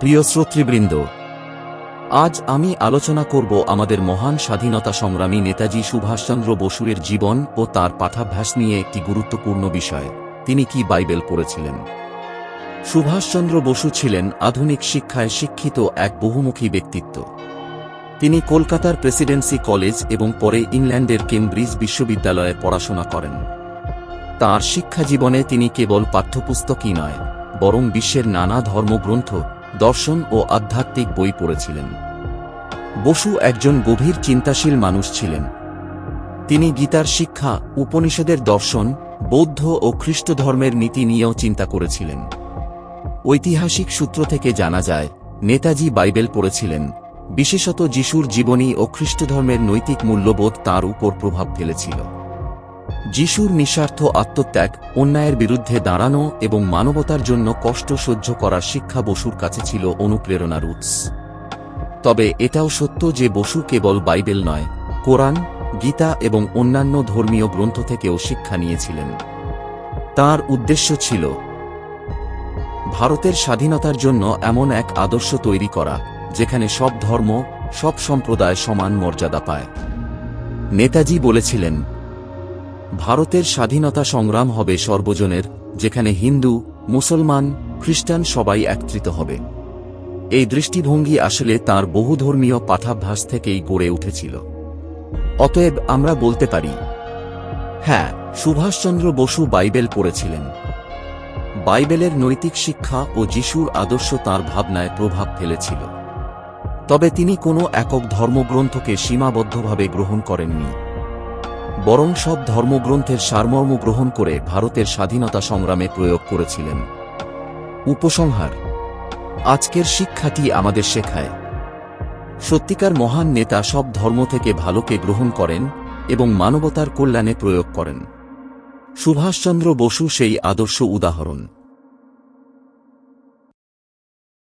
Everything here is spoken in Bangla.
প্রিয় শ্রোতৃবৃন্দ, আজ আমি আলোচনা করব আমাদের মহান স্বাধীনতা সংগ্রামী নেতাজি সুভাষচন্দ্র বসুরের জীবন ও তার পাঠাভ্যাস নিয়ে একটি গুরুত্বপূর্ণ বিষয়। তিনি কি বাইবেল পড়েছিলেন? সুভাষচন্দ্র বসু ছিলেন আধুনিক শিক্ষায় শিক্ষিত এক বহুমুখী ব্যক্তিত্ব। তিনি কলকাতার প্রেসিডেন্সি কলেজ এবং পরে ইংল্যান্ডের কেমব্রিজ বিশ্ববিদ্যালয়ে পড়াশোনা করেন। তাঁর শিক্ষা জীবনে তিনি কেবল পাঠ্যপুস্তকই নয়, বরং বিশ্বের নানা ধর্মগ্রন্থ দর্শন ও আধ্যাত্মিক বই পড়েছিলেন। বসু একজন গভীর চিন্তাশীল মানুষ ছিলেন। তিনি গীতার শিক্ষা, উপনিষদের দর্শন, বৌদ্ধ ও খ্রিস্ট ধর্মের নীতি নিয়েও চিন্তা করেছিলেন। ঐতিহাসিক সূত্র থেকে জানা যায়, নেতাজি বাইবেল পড়েছিলেন, বিশেষত যিশুর জীবনী ও খ্রিস্টধর্মের নৈতিক মূল্যবোধ তার উপর প্রভাব ফেলেছিল। যিশুর নিঃস্বার্থ আত্মত্যাগ, অন্যায়ের বিরুদ্ধে দাঁড়ানো এবং মানবতার জন্য কষ্ট সহ্য করার শিক্ষা বসুর কাছে ছিল অনুপ্রেরণার উৎস। তবে এটাও সত্য যে বসু কেবল বাইবেল নয়, কোরআন, গীতা এবং অন্যান্য ধর্মীয় গ্রন্থ থেকেও শিক্ষা নিয়েছিলেন। তার উদ্দেশ্য ছিল ভারতের স্বাধীনতার জন্য এমন এক আদর্শ তৈরি করা, যেখানে সব ধর্ম, সব সম্প্রদায় সমান মর্যাদা পায়। নেতাজি বলেছিলেন ভারতের স্বাধীনতা সংগ্রাম হবে সর্বজনের, যেখানে হিন্দু, মুসলমান, খ্রিস্টান সবাই একত্রিত হবে। এই দৃষ্টিভঙ্গি আসলে তার বহুধর্মীয় পাঠাভ্যাস থেকেই গড়ে উঠেছিল। অতএব আমরা বলতে পারি হ্যাঁ সুভাষচন্দ্র বসু বাইবেল পড়েছিলেন। বাইবেলের নৈতিক শিক্ষা ও যিশুর আদর্শ তাঁর ভাবনায় প্রভাব ফেলেছিল। তবে তিনি কোনো একক ধর্মগ্রন্থকে সীমাবদ্ধভাবে গ্রহণ করেননি। বরং সব ধর্মগ্রন্থের সারমর্ম গ্রহণ করে ভারতের স্বাধীনতা সংগ্রামে প্রয়োগ করেছিলেন। উপসংহার, আজকের শিক্ষাটি আমাদের শেখায়। সত্যিকার মহান নেতা সব ধর্ম থেকে ভালোকে গ্রহণ করেন এবং মানবতার কল্যাণে প্রয়োগ করেন। সুভাষচন্দ্র বসু সেই আদর্শ উদাহরণ।